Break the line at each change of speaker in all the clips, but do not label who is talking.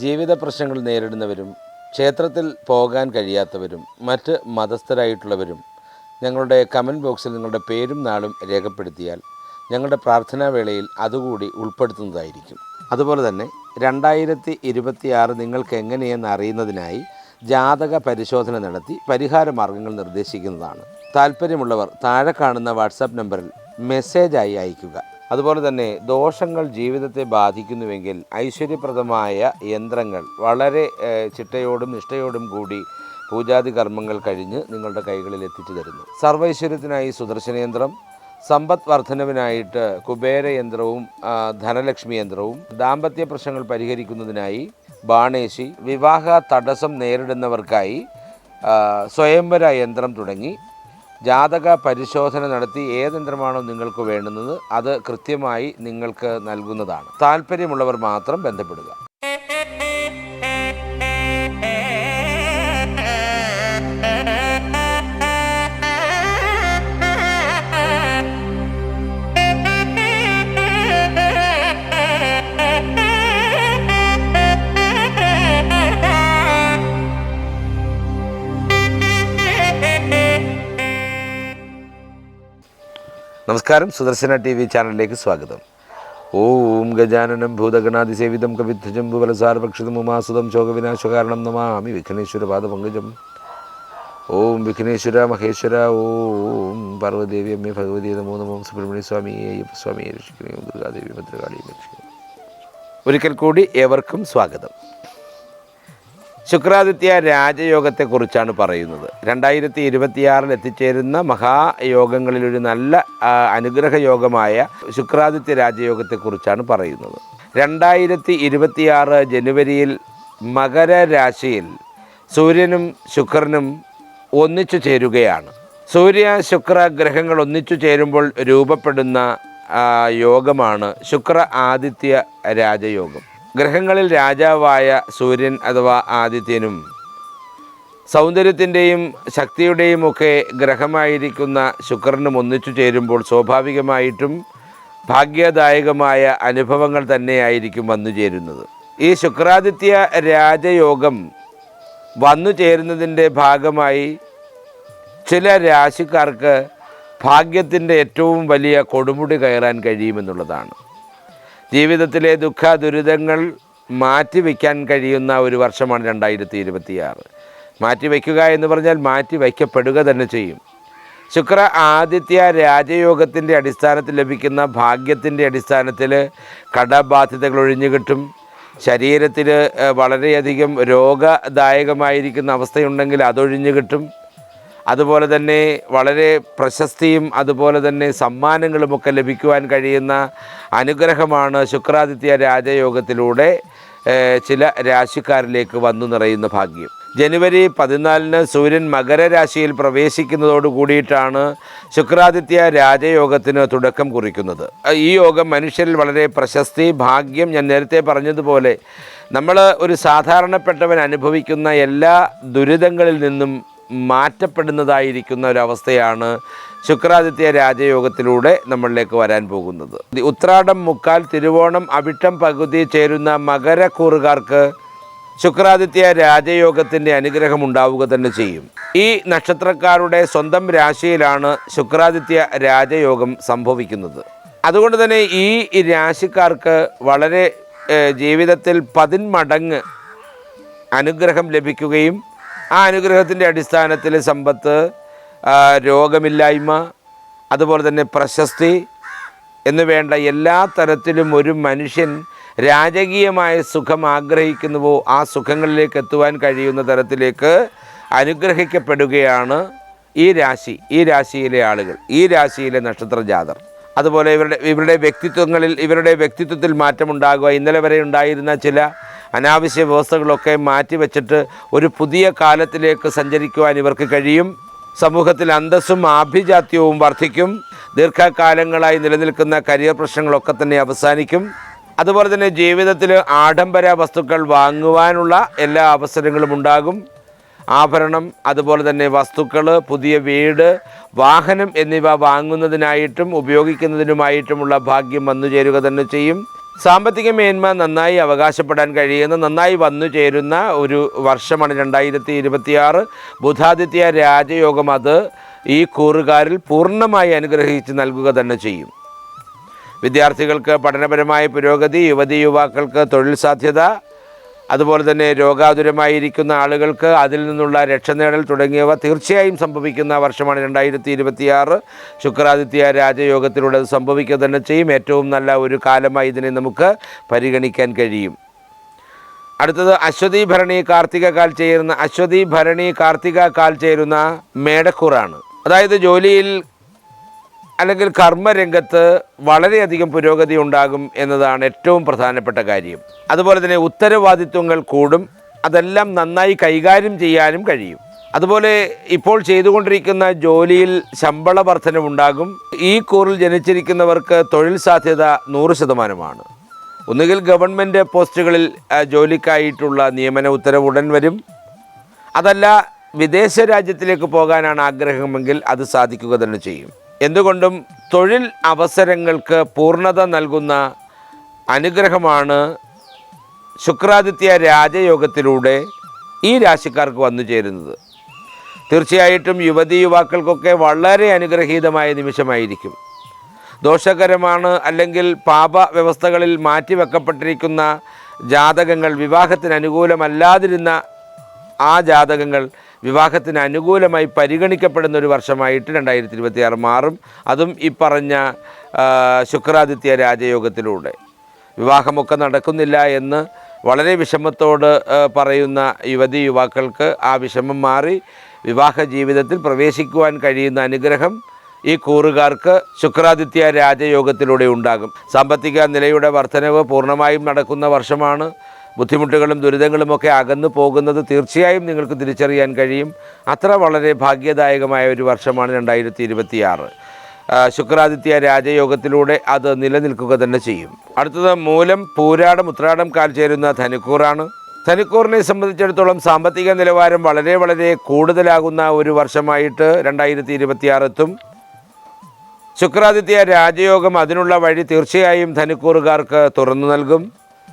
ജീവിത പ്രശ്നങ്ങൾ നേരിടുന്നവരും ക്ഷേത്രത്തിൽ പോകാൻ കഴിയാത്തവരും മറ്റ് മതസ്ഥരായിട്ടുള്ളവരും ഞങ്ങളുടെ കമന്റ് ബോക്സിൽ നിങ്ങളുടെ പേരും നാളും രേഖപ്പെടുത്തിയാൽ ഞങ്ങളുടെ പ്രാർത്ഥനാ വേളയിൽ അതുകൂടി ഉൾപ്പെടുത്തുന്നതായിരിക്കും. അതുപോലെ തന്നെ രണ്ടായിരത്തി ഇരുപത്തിയാറ് നിങ്ങൾക്ക് എങ്ങനെയെന്ന് അറിയുന്നതിനായി ജാതക പരിശോധന നടത്തി പരിഹാര മാർഗങ്ങൾ നിർദ്ദേശിക്കുന്നതാണ്. താല്പര്യമുള്ളവർ താഴെ കാണുന്ന വാട്സാപ്പ് നമ്പറിൽ മെസ്സേജായി അയയ്ക്കുക. അതുപോലെ തന്നെ ദോഷങ്ങൾ ജീവിതത്തെ ബാധിക്കുന്നുവെങ്കിൽ ഐശ്വര്യപ്രദമായ യന്ത്രങ്ങൾ വളരെ ചിട്ടയോടും നിഷ്ഠയോടും കൂടി പൂജാതി കർമ്മങ്ങൾ കഴിഞ്ഞ് നിങ്ങളുടെ കൈകളിൽ എത്തിച്ചു തരുന്നു. സർവൈശ്വര്യത്തിനായി സുദർശനയന്ത്രം സമ്പദ് വർധനവിനായിട്ട് കുബേരയന്ത്രവും ധനലക്ഷ്മി യന്ത്രവും ദാമ്പത്യ പ്രശ്നങ്ങൾ പരിഹരിക്കുന്നതിനായി ബാണേശി വിവാഹ തടസ്സം നേരിടുന്നവർക്കായി സ്വയംവര യന്ത്രം തുടങ്ങി ജാതക പരിശോധന നടത്തി ഏത് യന്ത്രമാണോ നിങ്ങൾക്ക് വേണ്ടുന്നത് അത് കൃത്യമായി നിങ്ങൾക്ക് നൽകുന്നതാണ്. താല്പര്യമുള്ളവർ മാത്രം ബന്ധപ്പെടുക. നമസ്കാരം. സുദർശന ടി വി ചാനലിലേക്ക് സ്വാഗതം. ഓം ഗജാനനം ഭൂതഗണാതിസേവിതം കവിധ്വജംബു ബലസാരഭക്ഷിതം ഉമാസുതം ശോകവിനാശകാരണം നമാമി വിഘ്നേശ്വര പാദപങ്കജം. ഓം വിഘ്നേശ്വര മഹേശ്വര ഓം പാർവദേവി അമ്മേ ഭഗവതി നമോ നമോ സുബ്രഹ്മണ്യ സ്വാമി അയ്യപ്പ സ്വാമിയെ രക്ഷിക്കണേ ദുർഗാദേവി ഭദ്രകാളിയെ രക്ഷിക്കണേ ഒരിക്കൽ കൂടി ഏവർക്കും സ്വാഗതം. ശുക്രാദിത്യ രാജയോഗത്തെക്കുറിച്ചാണ് പറയുന്നത്. രണ്ടായിരത്തി ഇരുപത്തിയാറിൽ എത്തിച്ചേരുന്ന മഹായോഗങ്ങളിലൊരു നല്ല അനുഗ്രഹ യോഗമായ ശുക്രാദിത്യ രാജയോഗത്തെക്കുറിച്ചാണ് പറയുന്നത്. രണ്ടായിരത്തി ഇരുപത്തിയാറ് ജനുവരിയിൽ മകരരാശിയിൽ സൂര്യനും ശുക്രനും ഒന്നിച്ചു ചേരുകയാണ്. സൂര്യ ശുക്ര ഗ്രഹങ്ങൾ ഒന്നിച്ചു ചേരുമ്പോൾ രൂപപ്പെടുന്ന യോഗമാണ് ശുക്ര ആദിത്യ രാജയോഗം. ഗ്രഹങ്ങളിൽ രാജാവായ സൂര്യൻ അഥവാ ആദിത്യനും സൗന്ദര്യത്തിന്റെയും ശക്തിയുടെയും ഒക്കെ ഗ്രഹമായിരിക്കുന്ന ശുക്രനും ഒന്നിച്ചു ചേരുമ്പോൾ സ്വാഭാവികമായിട്ടും ഭാഗ്യദായകമായ അനുഭവങ്ങൾ തന്നെയായിരിക്കും വന്നു ചേരുന്നത്. ഈ ശുക്രാദിത്യ രാജയോഗം വന്നു ചേരുന്നതിന്റെ ഭാഗമായി ചില രാശിക്കാർക്ക് ഭാഗ്യത്തിന്റെ ഏറ്റവും വലിയ കൊടുമുടി കയറാൻ കഴിയുമെന്നുള്ളതാണ്. ജീവിതത്തിലെ ദുഃഖ ദുരിതങ്ങൾ മാറ്റിവെക്കാൻ കഴിയുന്ന ഒരു വർഷമാണ് രണ്ടായിരത്തി ഇരുപത്തിയാറ് മാറ്റിവെക്കുക എന്ന് പറഞ്ഞാൽ മാറ്റി വയ്ക്കപ്പെടുക തന്നെ ചെയ്യും. ശുക്ര ആദിത്യ രാജയോഗത്തിന്റെ അടിസ്ഥാനത്തിൽ ലഭിക്കുന്ന ഭാഗ്യത്തിന്റെ അടിസ്ഥാനത്തിൽ കടബാധ്യതകൾ ഒഴിഞ്ഞു കിട്ടും. ശരീരത്തിൽ വളരെയധികം രോഗദായകമായിരിക്കുന്ന അവസ്ഥയുണ്ടെങ്കിൽ അതൊഴിഞ്ഞു കിട്ടും. അതുപോലെ തന്നെ വളരെ പ്രശസ്തിയും അതുപോലെ തന്നെ സമ്മാനങ്ങളുമൊക്കെ ലഭിക്കുവാൻ കഴിയുന്ന അനുഗ്രഹമാണ് ശുക്രാദിത്യ രാജയോഗത്തിലൂടെ ചില രാശിക്കാരിലേക്ക് വന്നു നിറയുന്ന ഭാഗ്യം. ജനുവരി പതിനാലിന് സൂര്യൻ മകരരാശിയിൽ പ്രവേശിക്കുന്നതോട് കൂടിയിട്ടാണ് ശുക്രാദിത്യ രാജയോഗത്തിന് തുടക്കം കുറിക്കുന്നത്. ഈ യോഗം മനുഷ്യരിൽ വളരെ പ്രശസ്തി ഭാഗ്യം ഞാൻ നേരത്തെ പറഞ്ഞതുപോലെ നമ്മൾ ഒരു സാധാരണപ്പെട്ടവൻ അനുഭവിക്കുന്ന എല്ലാ ദുരിതങ്ങളിൽ നിന്നും മാറ്റപ്പെടുന്നതായിരിക്കുന്ന ഒരവസ്ഥയാണ് ശുക്രാദിത്യ രാജയോഗത്തിലൂടെ നമ്മളിലേക്ക് വരാൻ പോകുന്നത്. ഉത്രാടം മുക്കാൽ തിരുവോണം അവിട്ടം പകുതി ചേരുന്ന മകരക്കൂറുകാർക്ക് ശുക്രാദിത്യ രാജയോഗത്തിന്റെ അനുഗ്രഹം ഉണ്ടാവുക തന്നെ ചെയ്യും. ഈ നക്ഷത്രക്കാരുടെ സ്വന്തം രാശിയിലാണ് ശുക്രാദിത്യ രാജയോഗം സംഭവിക്കുന്നത്. അതുകൊണ്ട് തന്നെ ഈ രാശിക്കാർക്ക് വളരെ ജീവിതത്തിൽ പതിന്മടങ്ങ് അനുഗ്രഹം ലഭിക്കുകയും ആ അനുഗ്രഹത്തിന്റെ അടിസ്ഥാനത്തിൽ സമ്പത്ത് രോഗമില്ലായ്മ അതുപോലെ തന്നെ പ്രശസ്തി എന്ന് വേണ്ട എല്ലാ തരത്തിലും ഒരു മനുഷ്യൻ രാജകീയമായ സുഖം ആഗ്രഹിക്കുന്നുവോ ആ സുഖങ്ങളിലേക്ക് എത്തുവാൻ കഴിയുന്ന തരത്തിലേക്ക് അനുഗ്രഹിക്കപ്പെടുകയാണ് ഈ രാശി ഈ രാശിയിലെ ആളുകൾ ഈ രാശിയിലെ നക്ഷത്ര ജാതർ അതുപോലെ ഇവരുടെ ഇവരുടെ വ്യക്തിത്വങ്ങളിൽ ഇവരുടെ വ്യക്തിത്വത്തിൽ മാറ്റമുണ്ടാകുക. ഇന്നലെ വരെ ഉണ്ടായിരുന്ന ചില അനാവശ്യ വ്യവസ്ഥകളൊക്കെ മാറ്റിവെച്ചിട്ട് ഒരു പുതിയ കാലത്തിലേക്ക് സഞ്ചരിക്കുവാൻ ഇവർക്ക് കഴിയും. സമൂഹത്തിൽ അന്തസ്സും ആഭിജാത്യവും വർദ്ധിക്കും. ദീർഘകാലങ്ങളായി നിലനിൽക്കുന്ന കരിയർ പ്രശ്നങ്ങളൊക്കെ തന്നെ അവസാനിക്കും. അതുപോലെ തന്നെ ജീവിതത്തിൽ ആഡംബര വസ്തുക്കൾ വാങ്ങുവാനുള്ള എല്ലാ അവസരങ്ങളും ഉണ്ടാകും. ആഭരണം അതുപോലെ തന്നെ വസ്തുക്കൾ പുതിയ വീട് വാഹനം എന്നിവ വാങ്ങുന്നതിനായിട്ടും ഉപയോഗിക്കുന്നതിനുമായിട്ടുമുള്ള ഭാഗ്യം വന്നു ചേരുക തന്നെ ചെയ്യും. സാമ്പത്തിക മേന്മ നന്നായി അവകാശപ്പെടാൻ കഴിയുന്ന നന്നായി വന്നു ചേരുന്ന ഒരു വർഷമാണ് രണ്ടായിരത്തി ഇരുപത്തിയാറ് ബുധാദിത്യ രാജയോഗം അത് ഈ കൂറുകാരിൽ പൂർണമായി അനുഗ്രഹിച്ച് നൽകുക തന്നെ ചെയ്യും. വിദ്യാർത്ഥികൾക്ക് പഠനപരമായ പുരോഗതി യുവതി യുവാക്കൾക്ക് തൊഴിൽ സാധ്യത അതുപോലെ തന്നെ രോഗാതുരമായിരിക്കുന്ന ആളുകൾക്ക് അതിൽ നിന്നുള്ള രക്ഷ നേടൽ തുടങ്ങിയവ തീർച്ചയായും സംഭവിക്കുന്ന വർഷമാണ് രണ്ടായിരത്തി ഇരുപത്തിയാറ് ശുക്രാദിത്യ രാജയോഗത്തിലൂടെ അത് സംഭവിക്കുക തന്നെ ചെയ്യും. ഏറ്റവും നല്ല ഒരു കാലമായി ഇതിനെ നമുക്ക് പരിഗണിക്കാൻ കഴിയും. അടുത്തത് അശ്വതി ഭരണി കാർത്തിക കാൽ ചേരുന്ന അശ്വതി ഭരണി കാർത്തിക കാൽ ചേരുന്ന മേടക്കൂറാണ്. അതായത് ജോലിയിൽ അല്ലെങ്കിൽ കർമ്മരംഗത്ത് വളരെയധികം പുരോഗതി ഉണ്ടാകും എന്നതാണ് ഏറ്റവും പ്രധാനപ്പെട്ട കാര്യം. അതുപോലെ തന്നെ ഉത്തരവാദിത്വങ്ങൾ കൂടും. അതെല്ലാം നന്നായി കൈകാര്യം ചെയ്യാനും കഴിയും. അതുപോലെ ഇപ്പോൾ ചെയ്തുകൊണ്ടിരിക്കുന്ന ജോലിയിൽ ശമ്പള വർധനവുണ്ടാകും ഈ കൂറിൽ ജനിച്ചിരിക്കുന്നവർക്ക് തൊഴിൽ സാധ്യത നൂറ് ശതമാനമാണ്. ഒന്നുകിൽ ഗവൺമെന്റ് പോസ്റ്റുകളിൽ ജോലിക്കായിട്ടുള്ള നിയമന ഉത്തരവ് ഉടൻ വരും. അതല്ല വിദേശ രാജ്യത്തിലേക്ക് പോകാനാണ് ആഗ്രഹമെങ്കിൽ അത് സാധിക്കുക തന്നെ ചെയ്യും. എന്തുകൊണ്ടും തൊഴിൽ അവസരങ്ങൾക്ക് പൂർണത നൽകുന്ന അനുഗ്രഹമാണ് ശുക്രാദിത്യ രാജയോഗത്തിലൂടെ ഈ രാശിക്കാർക്ക് വന്നു ചേരുന്നത്. തീർച്ചയായിട്ടും യുവതി യുവാക്കൾക്കൊക്കെ വളരെ അനുഗ്രഹീതമായ നിമിഷമായിരിക്കും. ദോഷകരമാണ് അല്ലെങ്കിൽ പാപ വ്യവസ്ഥകളിൽ മാറ്റിവെക്കപ്പെട്ടിരിക്കുന്ന ജാതകങ്ങൾ വിവാഹത്തിന് അനുകൂലമല്ലാതിരുന്ന ആ ജാതകങ്ങൾ വിവാഹത്തിന് അനുകൂലമായി പരിഗണിക്കപ്പെടുന്ന ഒരു വർഷമായിട്ട് രണ്ടായിരത്തി ഇരുപത്തിയാറ് മാറും. അതും ഈ പറഞ്ഞ ശുക്രാദിത്യ രാജയോഗത്തിലൂടെ. വിവാഹമൊക്കെ നടക്കുന്നില്ല എന്ന് വളരെ വിഷമത്തോട് പറയുന്ന യുവതി യുവാക്കൾക്ക് ആ വിഷമം മാറി. വിവാഹ ജീവിതത്തിൽ പ്രവേശിക്കുവാൻ കഴിയുന്ന അനുഗ്രഹം ഈ കൂറുകാർക്ക് ശുക്രാദിത്യ രാജയോഗത്തിലൂടെ ഉണ്ടാകും. സാമ്പത്തിക നിലയുടെ വർധനവ് പൂർണമായും നടക്കുന്ന വർഷമാണ്. ബുദ്ധിമുട്ടുകളും ദുരിതങ്ങളുമൊക്കെ അകന്നു പോകുന്നത് തീർച്ചയായും നിങ്ങൾക്ക് തിരിച്ചറിയാൻ കഴിയും. അത്ര വളരെ ഭാഗ്യദായകമായ ഒരു വർഷമാണ് രണ്ടായിരത്തി ഇരുപത്തിയാറ് ശുക്രാദിത്യ രാജയോഗത്തിലൂടെ അത് നിലനിൽക്കുക തന്നെ ചെയ്യും. അടുത്തത് മൂലം പൂരാടം ഉത്രാടം കാൽ ചേരുന്ന ധനുക്കൂറാണ്. ധനുക്കൂറിനെ സംബന്ധിച്ചിടത്തോളം സാമ്പത്തിക നിലവാരം വളരെ വളരെ കൂടുതലാകുന്ന ഒരു വർഷമായിട്ട് രണ്ടായിരത്തി ഇരുപത്തിയാറ് എത്തും. ശുക്രാദിത്യ രാജയോഗം അതിനുള്ള വഴി തീർച്ചയായും ധനുക്കൂറുകാർക്ക് തുറന്നു നൽകും.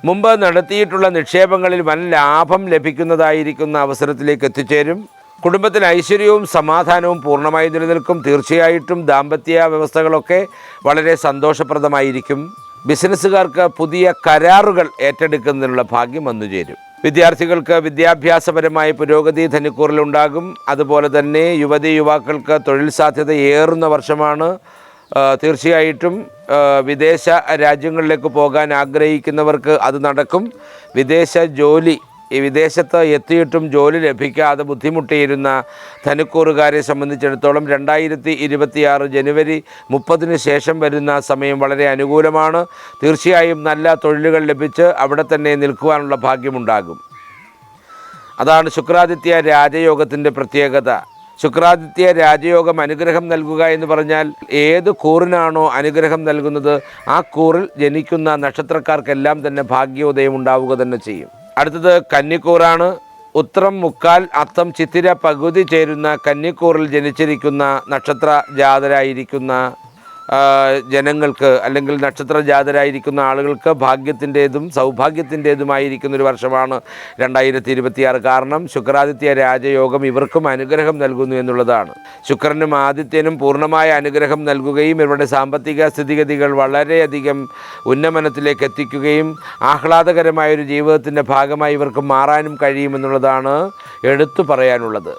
മുമ്പ് നടത്തിയിട്ടുള്ള നിക്ഷേപങ്ങളിൽ വൻ ലാഭം ലഭിക്കുന്നതായിരിക്കുന്ന അവസരത്തിലേക്ക് എത്തിച്ചേരും. കുടുംബത്തിൽ ഐശ്വര്യവും സമാധാനവും പൂർണമായി നിലനിൽക്കും. തീർച്ചയായിട്ടും ദാമ്പത്യ വ്യവസ്ഥകളൊക്കെ വളരെ സന്തോഷപ്രദമായിരിക്കും. ബിസിനസ്സുകാർക്ക് പുതിയ കരാറുകൾ ഏറ്റെടുക്കുന്നതിനുള്ള ഭാഗ്യം വന്നുചേരും വിദ്യാർത്ഥികൾക്ക് വിദ്യാഭ്യാസപരമായ പുരോഗതി ധനുക്കൂറിലുണ്ടാകും അതുപോലെ തന്നെ യുവതി യുവാക്കൾക്ക് തൊഴിൽ സാധ്യത ഏറുന്ന വർഷമാണ്. തീർച്ചയായിട്ടും വിദേശ രാജ്യങ്ങളിലേക്ക് പോകാൻ ആഗ്രഹിക്കുന്നവർക്ക് അത് നടക്കും. വിദേശ ജോലി ഈ വിദേശത്ത് എത്തിയിട്ടും ജോലി ലഭിക്കാതെ ബുദ്ധിമുട്ടിയിരുന്ന ധനുക്കൂറുകാരെ സംബന്ധിച്ചിടത്തോളം രണ്ടായിരത്തി ഇരുപത്തിയാറ് ജനുവരി മുപ്പതിന് ശേഷം വരുന്ന സമയം വളരെ അനുകൂലമാണ്. തീർച്ചയായും നല്ല തൊഴിലുകൾ ലഭിച്ച് അവിടെ തന്നെ നിൽക്കുവാനുള്ള ഭാഗ്യമുണ്ടാകും. അതാണ് ശുക്രാദിത്യ രാജയോഗത്തിന്റെ പ്രത്യേകത. ശുക്രാദിത്യ രാജയോഗം അനുഗ്രഹം നൽകുക എന്ന് പറഞ്ഞാൽ ഏത് കൂറിനാണോ അനുഗ്രഹം നൽകുന്നത് ആ കൂറിൽ ജനിക്കുന്ന നക്ഷത്രക്കാർക്കെല്ലാം തന്നെ ഭാഗ്യോദയം ഉണ്ടാവുക തന്നെ ചെയ്യും. അടുത്തത് കന്നിക്കൂറാണ്. ഉത്രം മുക്കാൽ അത്തം ചിത്തിര പകുതി ചേരുന്ന കന്നിക്കൂറിൽ ജനിച്ചിരിക്കുന്ന നക്ഷത്ര ജാതരായിരിക്കുന്ന ജനങ്ങൾക്ക് അല്ലെങ്കിൽ നക്ഷത്ര ജാതരായിരിക്കുന്ന ആളുകൾക്ക് ഭാഗ്യത്തിന്റേതും സൗഭാഗ്യത്തിന്റേതുമായിരിക്കുന്ന ഒരു വർഷമാണ് രണ്ടായിരത്തി ഇരുപത്തിയാറ് കാരണം ശുക്രാദിത്യ രാജയോഗം ഇവർക്കും അനുഗ്രഹം നൽകുന്നു എന്നുള്ളതാണ്. ശുക്രനും ആദിത്യനും പൂർണമായ അനുഗ്രഹം നൽകുകയും ഇവരുടെ സാമ്പത്തിക സ്ഥിതിഗതികൾ വളരെയധികം ഉന്നമനത്തിലേക്ക് എത്തിക്കുകയും ആഹ്ലാദകരമായ ഒരു ജീവിതത്തിന്റെ ഭാഗമായി ഇവർക്ക് മാറാനും കഴിയുമെന്നുള്ളതാണ് എടുത്തു പറയാനുള്ളത്.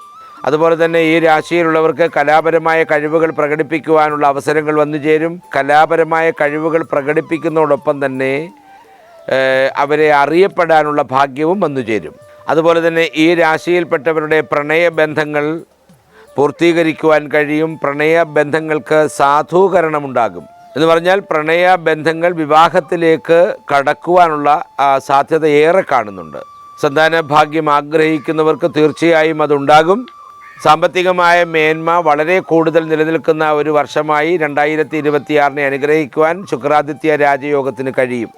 അതുപോലെ തന്നെ ഈ രാശിയിലുള്ളവർക്ക് കലാപരമായ കഴിവുകൾ പ്രകടിപ്പിക്കുവാനുള്ള അവസരങ്ങൾ വന്നു ചേരും. കലാപരമായ കഴിവുകൾ പ്രകടിപ്പിക്കുന്നതോടൊപ്പം തന്നെ അവരെ അറിയപ്പെടാനുള്ള ഭാഗ്യവും വന്നു ചേരും. അതുപോലെ തന്നെ ഈ രാശിയിൽപ്പെട്ടവരുടെ പ്രണയബന്ധങ്ങൾ പൂർത്തീകരിക്കുവാൻ കഴിയും. പ്രണയബന്ധങ്ങൾക്ക് സാധൂകരണമുണ്ടാകും. എന്ന് പറഞ്ഞാൽ പ്രണയബന്ധങ്ങൾ വിവാഹത്തിലേക്ക് കടക്കുവാനുള്ള സാധ്യത ഏറെ കാണുന്നുണ്ട്. സന്താന ഭാഗ്യം ആഗ്രഹിക്കുന്നവർക്ക് തീർച്ചയായും അതുണ്ടാകും. സാമ്പത്തികമായ മേന്മ വളരെ കൂടുതൽ നിലനിൽക്കുന്ന ഒരു വർഷമായി രണ്ടായിരത്തി ഇരുപത്തിയാറിനെ അനുഗ്രഹിക്കുവാൻ ശുക്രാദിത്യ രാജയോഗത്തിന് കഴിയും.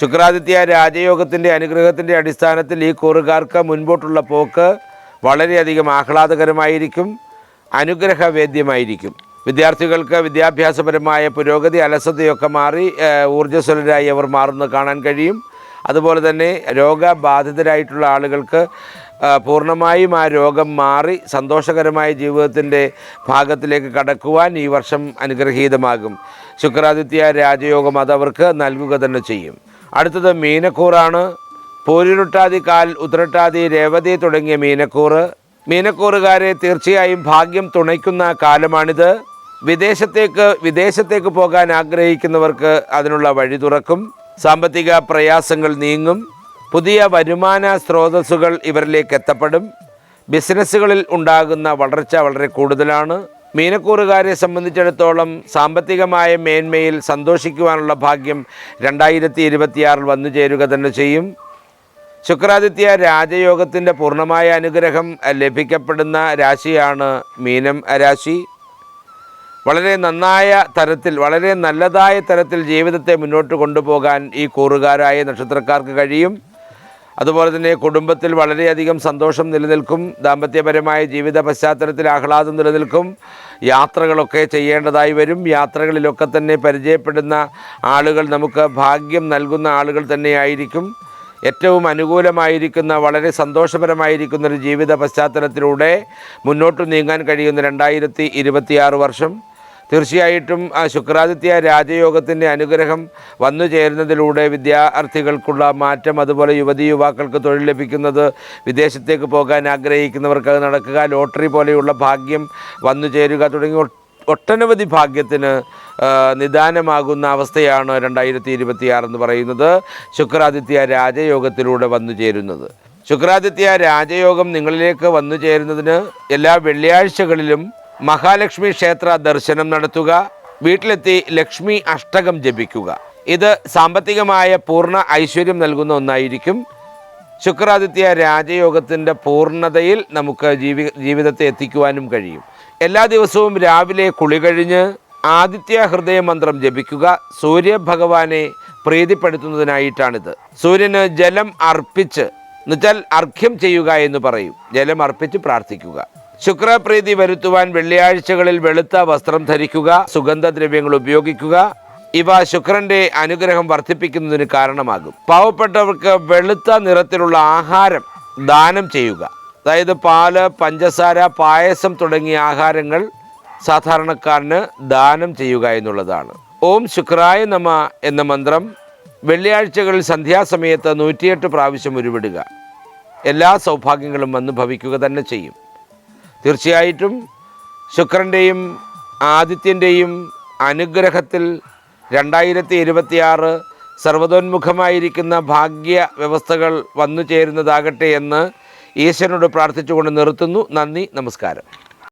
ശുക്രാദിത്യ രാജയോഗത്തിന്റെ അനുഗ്രഹത്തിന്റെ അടിസ്ഥാനത്തിൽ ഈ കൂറുകാർക്ക് മുൻപോട്ടുള്ള പോക്ക് വളരെയധികം ആഹ്ലാദകരമായിരിക്കും അനുഗ്രഹവേദ്യമായിരിക്കും. വിദ്യാർത്ഥികൾക്ക് വിദ്യാഭ്യാസപരമായ പുരോഗതി അലസതയൊക്കെ മാറി ഊർജസ്വലരായി അവർ മാറുന്നത് കാണാൻ കഴിയും. അതുപോലെ തന്നെ രോഗബാധിതരായിട്ടുള്ള ആളുകൾക്ക് പൂർണമായും ആ രോഗം മാറി സന്തോഷകരമായ ജീവിതത്തിന്റെ ഭാഗത്തിലേക്ക് കടക്കുവാൻ ഈ വർഷം അനുഗ്രഹീതമാകും. ശുക്രാദിത്യ രാജയോഗം അതവർക്ക് നൽകുക തന്നെ ചെയ്യും. അടുത്തത് മീനക്കൂറാണ്. പോരിരുട്ടാതി കാൽ ഉത്രട്ടാതി രേവതി തുടങ്ങിയ മീനക്കൂറ്. മീനക്കൂറുകാരെ തീർച്ചയായും ഭാഗ്യം തുണയ്ക്കുന്ന കാലമാണിത്. വിദേശത്തേക്ക് വിദേശത്തേക്ക് പോകാൻ ആഗ്രഹിക്കുന്നവർക്ക് അതിനുള്ള വഴി തുറക്കും. സാമ്പത്തിക പ്രയാസങ്ങൾ നീങ്ങും. പുതിയ വരുമാന സ്രോതസ്സുകൾ ഇവരിലേക്ക് എത്തപ്പെടും. ബിസിനസ്സുകളിൽ ഉണ്ടാകുന്ന വളർച്ച വളരെ കൂടുതലാണ്. മീനക്കൂറുകാരെ സംബന്ധിച്ചിടത്തോളം സാമ്പത്തികമായ മേന്മയിൽ സന്തോഷിക്കുവാനുള്ള ഭാഗ്യം രണ്ടായിരത്തി ഇരുപത്തിയാറിൽ വന്നു ചേരുക തന്നെ ചെയ്യും. ശുക്രാദിത്യ രാജയോഗത്തിന്റെ പൂർണമായ അനുഗ്രഹം ലഭിക്കപ്പെടുന്ന രാശിയാണ് മീനം രാശി. വളരെ നന്നായ തരത്തിൽ വളരെ നല്ലതായ തരത്തിൽ ജീവിതത്തെ മുന്നോട്ട് കൊണ്ടുപോകാൻ ഈ കൂറുകാരായ നക്ഷത്രക്കാർക്ക് കഴിയും. അതുപോലെ തന്നെ കുടുംബത്തിൽ വളരെയധികം സന്തോഷം നിലനിൽക്കും ദാമ്പത്യപരമായ ജീവിത പശ്ചാത്തലത്തിൽ ആഹ്ലാദം നിലനിൽക്കും യാത്രകളൊക്കെ ചെയ്യേണ്ടതായി വരും. യാത്രകളിലൊക്കെ തന്നെ പരിചയപ്പെടുന്ന ആളുകൾ നമുക്ക് ഭാഗ്യം നൽകുന്ന ആളുകൾ തന്നെയായിരിക്കും. ഏറ്റവും അനുകൂലമായിരിക്കുന്ന വളരെ സന്തോഷപരമായിരിക്കുന്ന ഒരു ജീവിത പശ്ചാത്തലത്തിലൂടെ മുന്നോട്ട് നീങ്ങാൻ കഴിയുന്ന രണ്ടായിരത്തി വർഷം. തീർച്ചയായിട്ടും ആ ശുക്രാദിത്യ രാജയോഗത്തിന്റെ അനുഗ്രഹം വന്നു ചേരുന്നതിലൂടെ വിദ്യാർത്ഥികൾക്കുള്ള മാറ്റം അതുപോലെ യുവതി യുവാക്കൾക്ക് തൊഴിൽ ലഭിക്കുന്നത് വിദേശത്തേക്ക് പോകാൻ ആഗ്രഹിക്കുന്നവർക്ക് അത് നടക്കുക ലോട്ടറി പോലെയുള്ള ഭാഗ്യം വന്നു ചേരുക തുടങ്ങി ഒട്ടനവധി ഭാഗ്യത്തിന് നിദാനമാകുന്ന അവസ്ഥയാണ് രണ്ടായിരത്തി ഇരുപത്തിയാറ് എന്ന് പറയുന്നത് ശുക്രാദിത്യ രാജയോഗത്തിലൂടെ വന്നു ചേരുന്നത്. ശുക്രാദിത്യ രാജയോഗം നിങ്ങളിലേക്ക് വന്നു ചേരുന്നതിന് എല്ലാ വെള്ളിയാഴ്ചകളിലും മഹാലക്ഷ്മി ക്ഷേത്ര ദർശനം നടത്തുക വീട്ടിലെത്തി ലക്ഷ്മി അഷ്ടകം ജപിക്കുക. ഇത് സാമ്പത്തികമായ പൂർണ ഐശ്വര്യം നൽകുന്ന ഒന്നായിരിക്കും. ശുക്രാദിത്യ രാജയോഗത്തിന്റെ പൂർണതയിൽ നമുക്ക് ജീവി ജീവിതത്തെ എത്തിക്കുവാനും കഴിയും. എല്ലാ ദിവസവും രാവിലെ കുളി കഴിഞ്ഞ് ആദിത്യ ഹൃദയ മന്ത്രം ജപിക്കുക സൂര്യഭഗവാനെ പ്രീതിപ്പെടുത്തുന്നതിനായിട്ടാണിത്. സൂര്യന് ജലം അർപ്പിച്ച് എന്നുവെച്ചാൽ അർഘ്യം ചെയ്യുക എന്ന് പറയും. ജലം അർപ്പിച്ച് പ്രാർത്ഥിക്കുക. ശുക്രപ്രീതി വരുത്തുവാൻ വെള്ളിയാഴ്ചകളിൽ വെളുത്ത വസ്ത്രം ധരിക്കുക സുഗന്ധദ്രവ്യങ്ങൾ ഉപയോഗിക്കുക. ഇവ ശുക്രന്റെ അനുഗ്രഹം വർദ്ധിപ്പിക്കുന്നതിന് കാരണമാകും. പാവപ്പെട്ടവർക്ക് വെളുത്ത നിറത്തിലുള്ള ആഹാരം ദാനം ചെയ്യുക. അതായത് പാൽ പഞ്ചസാര പായസം തുടങ്ങിയ ആഹാരങ്ങൾ സാധാരണക്കാരന് ദാനം ചെയ്യുക എന്നുള്ളതാണ്. ഓം ശുക്രായ നമ എന്ന മന്ത്രം വെള്ളിയാഴ്ചകളിൽ സന്ധ്യാസമയത്ത് നൂറ്റിയെട്ട് പ്രാവശ്യം ഉരുവിടുക. എല്ലാ സൗഭാഗ്യങ്ങളും വന്ന് ഭവിക്കുക തന്നെ ചെയ്യും. തീർച്ചയായിട്ടും ശുക്രന്റെയും ആദിത്യന്റെയും അനുഗ്രഹത്തിൽ രണ്ടായിരത്തി ഇരുപത്തിയാറ് സർവതോന്മുഖമായിരിക്കുന്ന ഭാഗ്യ വ്യവസ്ഥകൾ വന്നു ചേരുന്നതാകട്ടെ എന്ന് ഈശ്വരനോട് പ്രാർത്ഥിച്ചുകൊണ്ട് നിർത്തുന്നു. നന്ദി നമസ്കാരം.